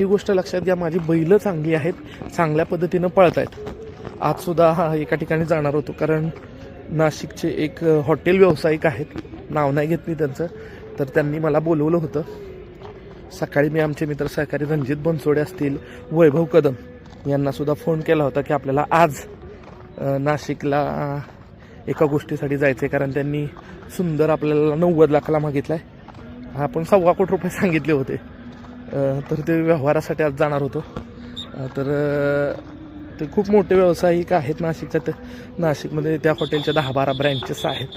ही गोष्ट लक्षात घ्या माझी बैलं चांगली आहेत चांगल्या पद्धतीनं पळत आहेत आजसुद्धा हा एका ठिकाणी जाणार होतो कारण नाशिकचे एक हॉटेल व्यावसायिक आहेत. नाव नाही घेत मी त्यांचं तर त्यांनी मला बोलवलं होतं. सकाळी मी आमचे मित्र सहकारी रणजित बनसोडे असतील वैभव कदम यांनासुद्धा फोन केला होता की आपल्याला आज नाशिकला एका गोष्टीसाठी जायचं आहे कारण त्यांनी सुंदर आपल्याला नव्वद लाखाला मागितला आहे आपण सव्वा कोटी रुपये सांगितले होते. तर ते व्यवहारासाठी आज जाणार होतो. तर ते खूप मोठे व्यावसायिक आहेत नाशिकच्या. तर नाशिकमध्ये त्या हॉटेलच्या दहा बारा ब्रँचेस आहेत.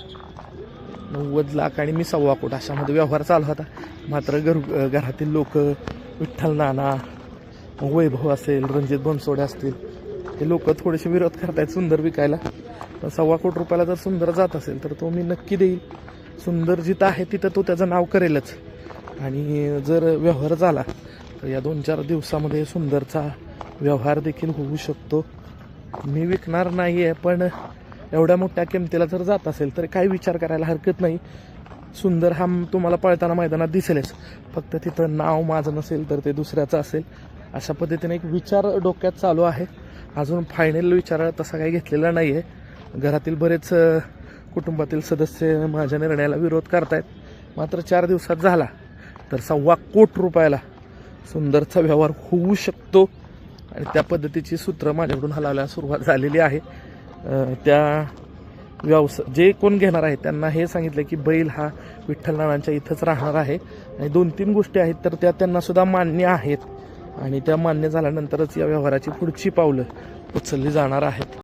नव्वद लाख आणि मी सव्वा कोट अशामध्ये व्यवहार चालू होता. मात्र घर घरातील लोक विठ्ठल नाना वैभव असेल रणजित बनसोडे असतील हे लोक थोडेसे विरोध करतायत सुंदर विकायला. पण सव्वा कोटी रुपयाला जर सुंदर जात असेल तर तो मी नक्की देईल. सुंदर जिथं आहे तिथं तो त्याचं नाव करेलच. आणि जर व्यवहार झाला तर या दोन चार दिवसामध्ये सुंदरचा व्यवहार देखील होऊ शकतो. मी विकणार नाही आहे पण एवढ्या मोठ्या किमतीला जर जात असेल तर काही विचार करायला हरकत नाही. सुंदर हा तुम्हाला पळताना मैदानात दिसेलच. फक्त तिथं नाव माझं नसेल तर ते दुसऱ्याचं असेल. अशा पद्धतीने एक विचार डोक्यात चालू आहे. अजून फायनल विचार तसा काही घेतलेला नाही आहे घरातील बरेच कुटुंबातील सदस्य माझ्या निर्णयाला विरोध करतायत. मात्र चार दिवसात झाला. तर सव्वा कोट रुपयाला सुंदरचा व्यवहार होऊ शकतो. आणि त्या पद्धतीची सूत्र माझ्याकडून हलावल्याला सुरुवात झालेली आहे. त्या व्यवसाय जे कोण घेणार आहे त्यांना हे सांगितलं की बैल हा विठ्ठलनानांच्या इथंच राहणार आहे. आणि दोन तीन गोष्टी आहेत तर त्या त्यांनासुद्धा मान्य आहेत. आणि त्या मान्य झाल्यानंतरच या व्यवहाराची पुढची पावलं उचलली जाणार आहेत.